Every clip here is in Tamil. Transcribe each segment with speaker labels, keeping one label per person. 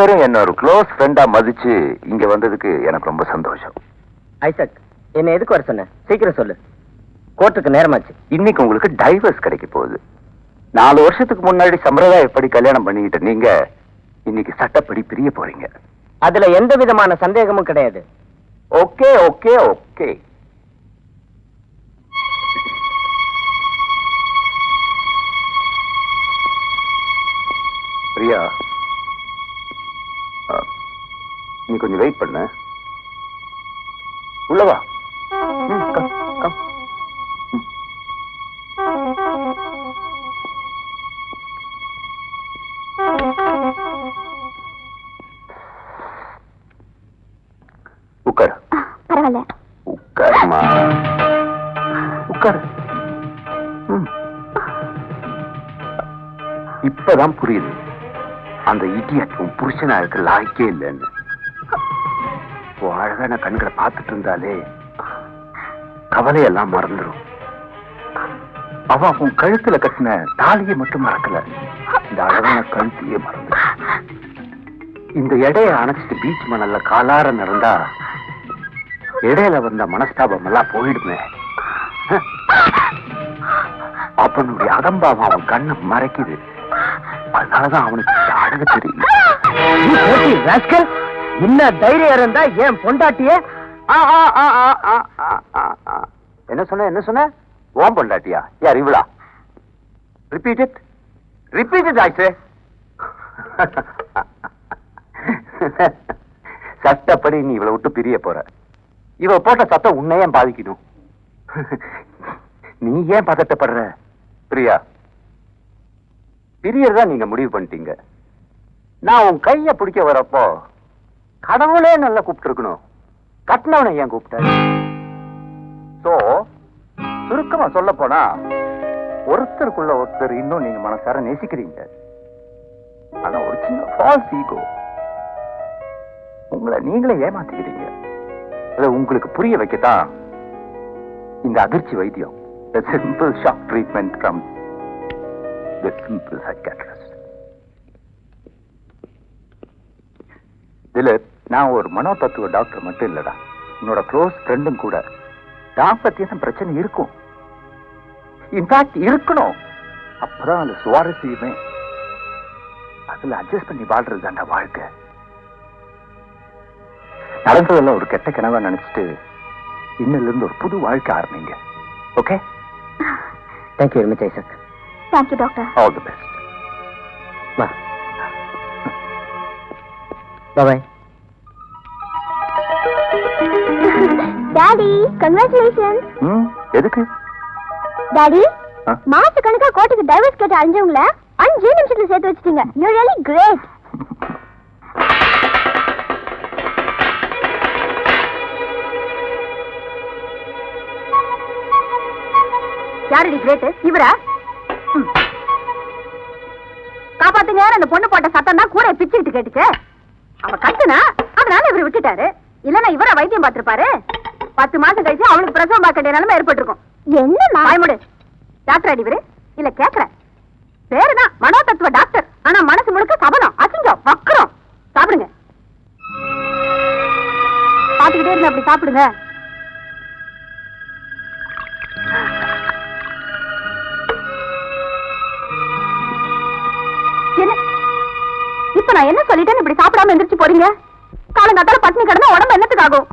Speaker 1: பேரும் என்ன ஒரு க்ளோஸ் ஃப்ரெண்டா மதிச்சு இங்க வந்ததுக்கு எனக்கு ரொம்ப சந்தோஷம்.
Speaker 2: ஐசக் என்ன எதுக்கு வர சொன்ன? சீக்கிரம் சொல்லு. கோர்ட்டுக்கு நேரமாச்சு.
Speaker 1: இன்னைக்கு உங்களுக்கு டைவர்ஸ் கிடைக்க போகுது. நாலு வருஷத்துக்கு முன்னாடி சம்பிரதாயப்படி கல்யாணம் பண்ணிக்கிட்ட நீங்க இன்னைக்கு சட்டப்படி பிரிய போறீங்க.
Speaker 2: அதுல எந்த விதமான சந்தேகமும் கிடையாது.
Speaker 1: Okay okay okay. பிரியா நீ கொஞ்சம் வெயிட் பண்ணு. உள்ள வா. ம், come, come. ம். உட்காரு
Speaker 3: பரவாயில்ல.
Speaker 1: உட்காருமா. உட்காரு. இப்பதான் புரியுது. அந்த இடியட் புருஷனா இருக்க லாய்க்கே இல்லைன்னு. அழகான கண்களை பார்த்துட்டு இருந்தாலே கவலையெல்லாம் மறந்துடும். அவ உன் கழுத்துல கட்டின தாலியை மட்டும் மறக்கல. இந்த அழகான கழுத்தையே மறந்து இந்த எடையை அணைச்சிட்டு பீச் மணல்ல காலார நடந்தா இடையில வந்த மனஸ்தாபம் எல்லாம் போயிடுமே. அப்பனுடைய அகம்பாவம் அவன் கண்ணை மறைக்குது. அதனாலதான் அவனுக்கு இந்த அழகு தெரியல
Speaker 2: என்ன தைரியம் இருந்தா ஏன் பொண்டாட்டியே?
Speaker 1: ஆ, ஆ, ஆ, ஆ, ஆ, ஆ, ஆ, ஆ. என்ன சொன்ன என்ன சொன்ன? ஓம் பொண்டாட்டியா? யார் இவளா ரிப்பீட் இட் ரிப்பீட் இட் ஆக்சே சட்டப்படி நீ இவளை விட்டு பிரிய போற. இவ போட்ட சத்தம் உன்னையே பாதிக்கணும் நீ ஏன் பதட்டப்படுற? பிரியா பிரியறதா நீங்க முடிவு பண்ணிட்டீங்க. நான் உன் கைய பிடிக்க வரப்போ கடவுளே நல்லா கூப்பிட்டுருக்கணும். கட்டினவனை ஏன் கூப்பிட்ட? சோ சுருக்கமா சொல்ல போனா ஒருத்தருக்குள்ள ஒருத்தர் இன்னும் நீங்க மனசார நேசிக்கிறீங்க. ஆனா ஒரு சின்ன ஃபால்ஸ் ஈகோ உங்களை நீங்களே ஏமாத்திக்கிறீங்க. அதை உங்களுக்கு புரிய வைக்கத்தான் இந்த அதிர்ச்சி வைத்தியம். The simple shock treatment from the simple psychiatrist. Dilip நான் ஒரு மனோ தத்துவ டாக்டர் மட்டும் இல்லடா. உன்னோட க்ளோஸ் ஃப்ரெண்டும் கூட. தாம்பத்தியான பிரச்சனை இருக்கும். இன்ஃபேக்ட் இருக்கணும். அப்பதான் அது சுவாரஸ்யமே. அதுல அட்ஜஸ்ட் பண்ணி வாழ்றது தாண்டா வாழ்க்கை. நடந்ததெல்லாம் ஒரு கெட்ட கனவா நினைச்சிட்டு இன்னில இருந்து ஒரு புது வாழ்க்கை ஆரம்பிங்க. Okay
Speaker 2: thank you very much
Speaker 3: Isaac
Speaker 1: thank you doctor all the best
Speaker 2: வா பாய்
Speaker 3: டாடி கங்க்ராச்சுலேஷன்
Speaker 1: ம் எதுக்கு?
Speaker 3: டாடி? மாச கணக்கா கோர்ட்டுக்கு டைவர்ஸ் கேட்டு அழிஞ்சவங்கள அஞ்சு நிமிஷத்துல சேர்த்து வச்சிட்டீங்க. யூ ரியலி கிரேட் யாரடி கிரேட் இவரா. காப்பாத்துங்க அந்த பொண்ணு போட்ட சத்தம் தான் கூட பிச்சுக்கிட்டு கேட்டுச்சு. அவ கத்துனா அதனால இவர் விட்டுட்டாரு. இல்லன்னா இவர வைத்தியம் பார்த்திருப்பாரு. பத்து மாசம் கழிச்சு அவளுக்கு பிரசவம் பார்க்க வேண்டிய நிலைமை ஏற்பட்டிருக்கும். என்ன பயமுடு டாக்டர் அடி இவரு இல்ல கேக்குறேன் பேருதான் மனோ தத்துவ டாக்டர். ஆனா மனசு முழுக்க கவனம் அசிங்கம். வக்கரம். சாப்பிடுங்க. பாத்துக்கிட்டே இருங்க அப்படி சாப்பிடுங்க. என்ன? இப்ப நான் என்ன சொல்லிட்டேன்னு இப்படி சாப்பிடாம எந்திரிச்சு போறீங்க? காலங்காத்தால பட்டினி கிடந்தா உடம்பு என்னத்துக்கு ஆகும்?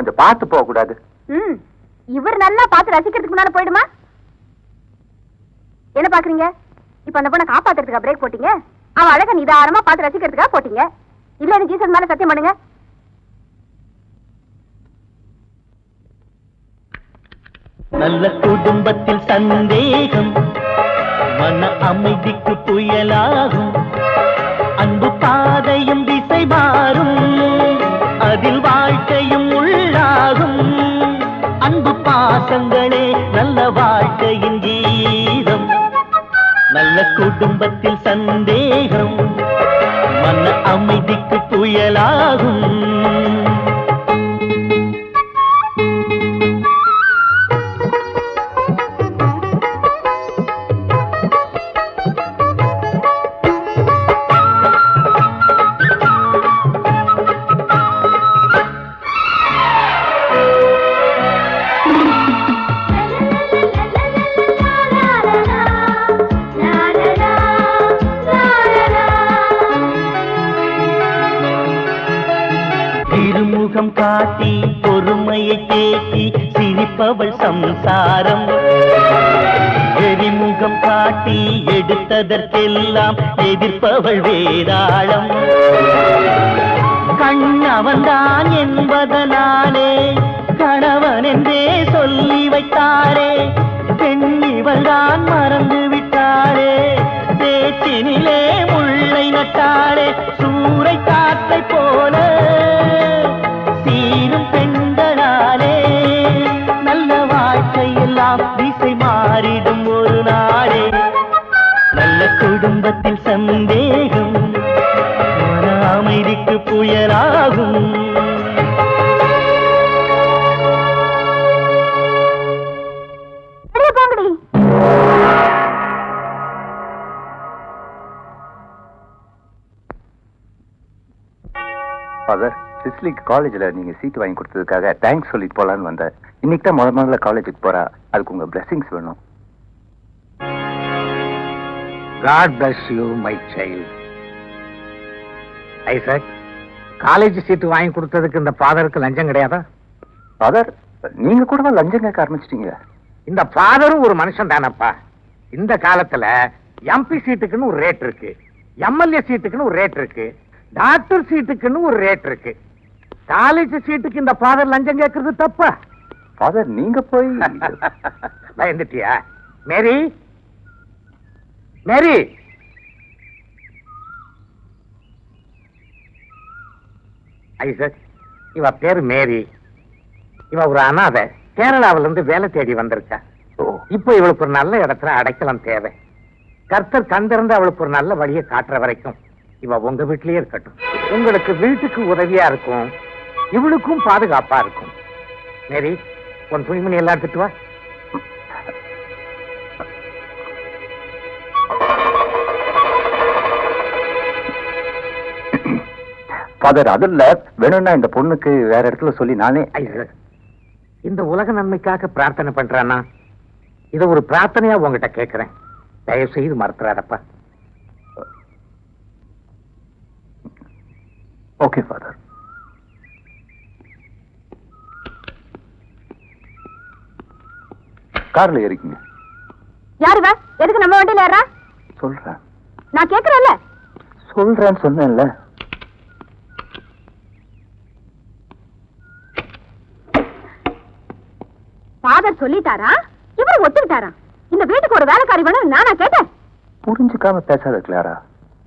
Speaker 1: கொஞ்சம் பார்த்து போக கூடாது.
Speaker 3: இவர் நல்லா பார்த்து ரசிக்கிறதுக்கு முன்னால போயிடுமா? என்ன பாக்குறீங்க இப்ப அந்த பொண்ணை காப்பாத்துறதுக்கா பிரேக் போட்டீங்க. அவ அழக நிதானமா பார்த்து ரசிக்கிறதுக்கா போட்டீங்க. இல்ல எனக்கு ஜீசஸ் மேல சத்தியம் பண்ணுங்க.
Speaker 4: நல்ல குடும்பத்தில் சந்தேகம் மன அமைதிக்கு புயலாகும் அன்பு பாதையும் திசை மாறும் அதில் வாழ்க்கையும் உள்ள உண்டாகும் அன்பு பாசங்களே நல்ல வாழ்க்கையின் கீதம். நல்ல குடும்பத்தில் சன் திருமுகம் காட்டி பொறுமையை தேக்கி சிரிப்பவள் சம்சாரம். எரிமுகம் காட்டி எடுத்ததற்கெல்லாம் எதிர்ப்பவள் வேதாளம். கண் அவன்தான் என்பதனாலே கணவன் என்றே சொல்லி வைத்தாரே. பெண் இவள்தான் மறந்து விட்டாரே பேச்சினிலே முள்ளை
Speaker 3: நட்டாரே.
Speaker 1: ஃபாதர் சிஸ்லிக்கு காலேஜில் நீங்கள் சீட் வாங்கி கொடுத்ததுக்காக தேங்க்ஸ் சொல்லிட்டு போகலான்னு வந்தேன். இன்னைக்கு தான் முத முதல்ல காலேஜுக்கு போகிறா அதுக்கு உங்கள் பிளெஸிங்ஸ் வேணும்.
Speaker 5: God bless you my child. Isaac college seat வாங்கி கொடுத்ததுக்கு இந்த ஃபாதருக்கு லஞ்சம் கிடையாதா?
Speaker 1: ஃபாதர் நீங்கள் கூடவா லஞ்சம் கேட்க ஆரம்பிச்சிட்டீங்க?
Speaker 5: இந்த ஃபாதரும் ஒரு மனுஷன் தானப்பா. இந்த காலத்துல எம்பி சீட்டுக்குன்னு ஒரு ரேட் இருக்கு. எம்எல்ஏ சீட்டுக்குன்னு ஒரு ரேட் இருக்கு. டாக்டர் சீட்டுக்குன்னு ஒரு ரேட் இருக்கு. காலேஜ் சீட்டுக்கு இந்த ஃபாதர் லஞ்சம் கேட்கறது தப்பா?
Speaker 1: ஃபாதர் நீங்கள் போய்
Speaker 5: பயந்துட்டியா? மேரி? மேரி? ஐசக் இவ பேரு மேரி. இவ ஒரு அனாதை. கேரளாவில இருந்து வேலை தேடி வந்திருக்கா. இப்போ இவளுக்கு ஒரு நல்ல இடத்துல அடைக்கலம் தேவை. கர்த்தர் கந்திருந்து அவளுக்கு ஒரு நல்ல வழியை காட்டுற வரைக்கும் இவ உங்க வீட்லயே இருக்கட்டும். உங்களுக்கு வீட்டுக்கு உதவியா இருக்கும். இவளுக்கும் பாதுகாப்பா இருக்கும். மேரி உன் துணிமணி எல்லாம் எடுத்துட்டு வா.
Speaker 1: ஃபாதர் அது இல்ல வேணும்னா இந்த பொண்ணுக்கு வேற இடத்துல சொல்லி நானே
Speaker 5: இந்த உலக நன்மைக்காக பிரார்த்தனை பண்றானா இத ஒரு பிரார்த்தனையா உங்ககிட்ட கேட்கிறேன் தயவு செய்து மறந்துடாதப்பா.
Speaker 1: ஓகே ஃபாதர் கார்ல ஏறிக்குங்க.
Speaker 3: யாரு இவ? எதுக்கு நம்ம வண்டியில ஏறா
Speaker 1: சொல்றேன்.
Speaker 3: நான் கேக்குறேன்ல.
Speaker 1: சொல்றேன்னு சொன்னேன்ல.
Speaker 3: ஃபாதர் சொல்லிட்டாரா? இவர் ஒத்துக்கிட்டாரா? இந்த வீட்டுக்கு ஒரு வேலைக்காரி வேணும் நானா கேட்டேன்.
Speaker 1: புரிஞ்சுக்காம பேசாத கிளாரா.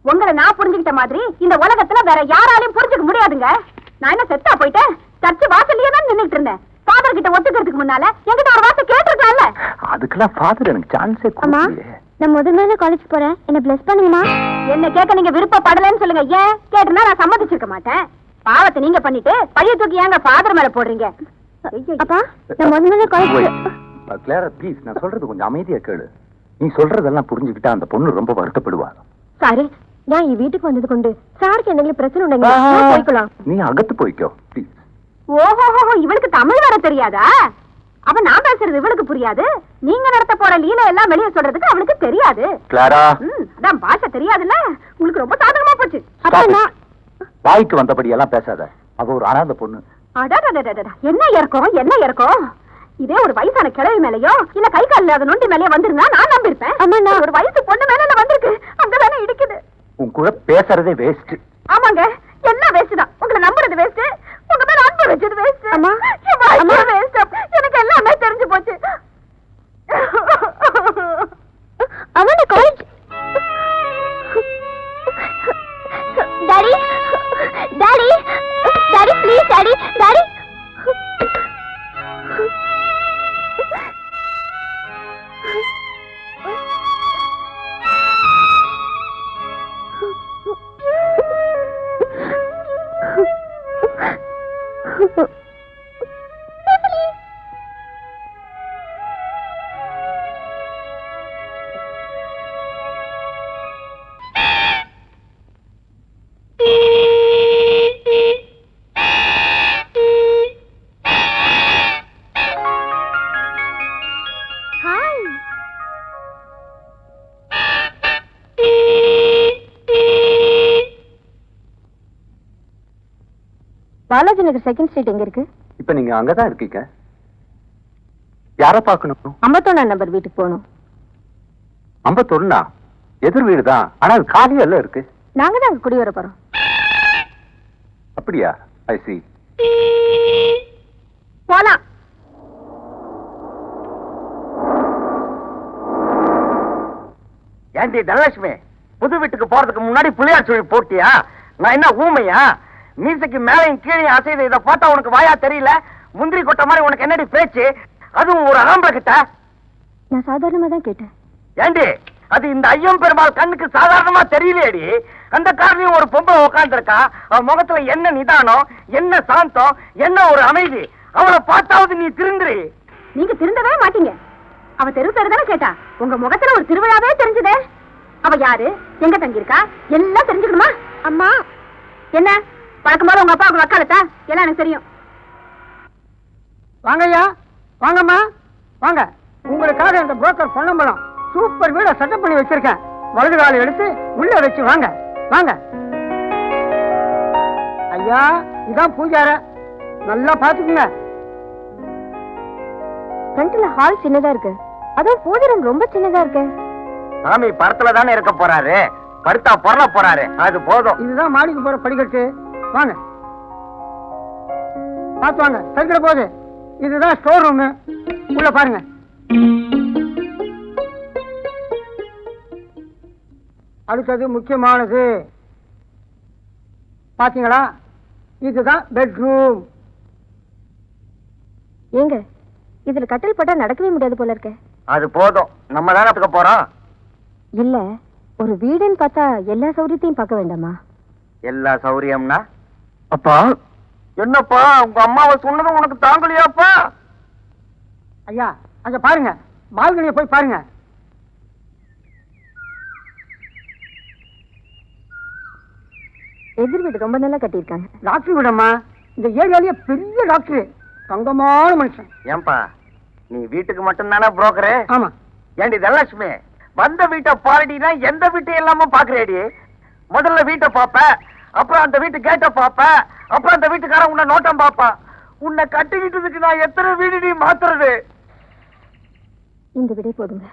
Speaker 3: உங்களை நான் புரிஞ்சுக்கிட்ட மாதிரி இந்த உலகத்துல வேற யாராலையும் புரிஞ்சுக்க முடியாதுங்க. நான் என்ன செத்தா போயிட்டேன்? சர்ச்சு வாசல்லயே தான் நின்னுட்டு இருந்தேன். ஃபாதர் கிட்ட ஒத்துக்கிறதுக்கு முன்னால என்கிட்ட ஒரு வார்த்தை கேட்டிருக்கலாம்ல
Speaker 1: அதுக்கெல்லாம் ஃபாதர் எனக்கு சான்ஸே கொடுக்கலையே
Speaker 3: நான் முதல் காலேஜ் போறேன். என்ன பிளஸ் பண்ணுமா என்ன கேட்க நீங்க விருப்பப்படலைன்னு சொல்லுங்க. ஏன்? கேட்டுனா நான் சம்மதிச்சிருக்க மாட்டேன். பாவத்தை நீங்க பண்ணிட்டு பழைய தூக்கி ஏங்க ஃபாதர் மேல போடுறீங்க? அப்பா நான் முதல்
Speaker 1: Wait. கிளாரா ப்ளீஸ் நான் சொல்றது கொஞ்சம் அமைதியா கேளு. நீ சொல்றதெல்லாம் புரிஞ்சுக்கிட்டா அந்த பொண்ணு ரொம்ப வருத்தப்படுவா.
Speaker 3: சாரி நான் ഈ വീട്ടിൽ വന്നത് കൊണ്ട് സാർക്ക് എന്തെങ്കിലും പ്രശ്നം ഉണ്ടെങ്കിൽ ഞാൻ പോയിക്കൊള്ളാം
Speaker 1: நீ அகத்து போய்க்கோ ப்ளீஸ்
Speaker 3: ஓஹோ இவளுக்கு தமிழ் வர தெரியாதா அப்ப நான் பேசுறது இவளுக்கு புரியாது நீங்க நடத்த போற லீலை எல்லாம் வெளிய சொல்றதுக்கு அவளுக்கு தெரியாது
Speaker 1: கிளாரா
Speaker 3: ம், அதான் பாஷை தெரியாதுல்ல உங்களுக்கு ரொம்ப சாதகமா போச்சு
Speaker 1: Stop it. வாய்க்கு வந்தபடி எல்லாம் பேசாத அவ ஒரு அனாதை பொண்ணு
Speaker 3: அடடடடடட, என்ன இறக்கம் என்ன இறக்கம் இதே ஒரு வயசான கிழவி மேலயோ இல்ல கை கால் இல்லாத நொண்டி மேலயோ வந்திருந்தா நான் நம்பிருப்பேன் ஒரு வயசு பொண்ணு மேல என்ன வந்திருக்கு அந்த வேலை இடிக்குது
Speaker 1: உன் கூட பேசுறதே வேஸ்ட்
Speaker 3: ஆமாங்க எல்லாம் வேஸ்ட் தான்? உங்களை நம்புறது வேஸ்ட் உங்க மேல அன்பு வச்சது வேஸ்ட் அம்மா Oh, Balaji Nagar second street எங்க இருக்கு?
Speaker 1: இப்ப நீங்க அங்கதான் இருக்கீங்க. யார பார்க்கணும்?
Speaker 3: ஐம்பத்தொன்னாம் நம்பர் வீட்டுக்கு போகணும்.
Speaker 1: ஐம்பத்தொன்னா எதிர் வீடு தான் ஆனா அது காலியெல்லாம் இருக்கு.
Speaker 3: நாங்க தான் அங்க குடி வர போறோம்.
Speaker 1: அப்படியா? ஐ சி
Speaker 3: போலாம்.
Speaker 2: ஏண்டி தனலட்சுமி புது வீட்டுக்கு போறதுக்கு முன்னாடி புளியார் சுழி போட்டியா? நான் என்ன ஊமையா? மீசைக்கு மேலையும் கீழே அசைது இதை பார்த்தா உனக்கு வாயா தெரியல? முந்திரி கொட்ட மாதிரி உனக்கு என்னடி பேச்சு? அதுவும் ஒரு ஆம்பளை கிட்ட.
Speaker 3: நான் சாதாரணமா தான் கேட்டேன்.
Speaker 2: ஏண்டி? அது இந்த ஐயம் பெருமாள் கண்ணுக்கு சாதாரணமா தெரியலையேடி. அந்த காரணியும் ஒரு பொம்பளை உட்கார்ந்துருக்கா அவன் முகத்துல என்ன நிதானம் என்ன சாந்தம் என்ன ஒரு அமைதி. அவளை பார்த்தாவது நீ திருந்துரு.
Speaker 3: நீங்க திருந்தவே மாட்டீங்க. அவ தெரு பேரு தானே கேட்டா? உங்க முகத்துல ஒரு திருவிழாவே தெரிஞ்சதே. அவ யாரு? எங்க தங்கியிருக்கா? எல்லாம் தெரிஞ்சுக்கணுமா? அம்மா. என்ன? பழக்கம் போல உங்க அப்பாவுக்கு வக்காலத்தா? எல்லாம் எனக்கு தெரியும்.
Speaker 6: வாங்கய்யா வாங்கம்மா. வாங்க. உங்களுக்காக இந்த புரோக்கர் பொன்னம்பலம் சூப்பர் வீட செட்டப் பண்ணி வச்சிருக்கேன். வலது காலை எடுத்து உள்ள வச்சு வாங்க. வாங்க. ஐயா இதான் பூஜார. நல்லா பாத்துக்குங்க
Speaker 3: ஃப்ரண்ட்ல ஹால் சின்னதா இருக்கு. அதுவும் பூஜை ரூம் ரொம்ப சின்னதா இருக்கு.
Speaker 2: சாமி படத்துல தானே இருக்க போறாரு? படுத்தா பொருள போறாரு. அது போதும்.
Speaker 6: இதுதான் மாடிக்கு போற படிக்கட்டு. வாங்க. பார்த்து வாங்க. சைக்கிள போகுது இதுதான் ஸ்டோர் ரூம் உள்ள பாருங்க. அடுத்தது முக்கியமானது. பாத்தீங்களா? இதுதான் பெட்ரூம்
Speaker 3: ஏங்க இதுல கட்டில் போட்டா நடக்கவே முடியாது போல இருக்க.
Speaker 2: அது போதும். நம்ம தானே இருக்க போறோம்.
Speaker 3: இல்ல ஒரு வீடுன்னு பார்த்தா எல்லா சௌகரியத்தையும் பார்க்க வேண்டாமா?
Speaker 2: எல்லா சௌரியம்னா?
Speaker 1: அப்பா.
Speaker 2: என்னப்பா உங்க அம்மாவை சொன்னது உனக்கு தாங்கலையாப்பா?
Speaker 6: ஐயா அங்க பாருங்க. பால்கனியை போய் பாருங்க.
Speaker 3: எதிர் வீடு ரொம்ப நல்லா கட்டியிருக்காங்க.
Speaker 6: டாக்டர் விடம்மா. இந்த ஏரியாலயே பெரிய டாக்டர். தங்கமான மனுஷன்.
Speaker 2: ஏன்பா நீ வீட்டுக்கு மட்டும் தானே புரோக்கரு
Speaker 6: ஆமா.
Speaker 2: ஏண்டி தனலட்சுமி வந்த வீட்டை பாரடினா எந்த வீட்டை எல்லாம பாக்குறேடி முதல்ல வீட்டை பாப்ப. அப்புறம் அந்த வீட்டு கேட்ட பாப்ப அப்புறம் அந்த வீட்டுக்காரன் உன்னை நோட்டம் பாப்பா உன்னை கட்டிக்கிட்டதுக்கு நான் எத்தனை வீடு நீ மாத்துறது?
Speaker 3: இந்த விடை போதுங்க.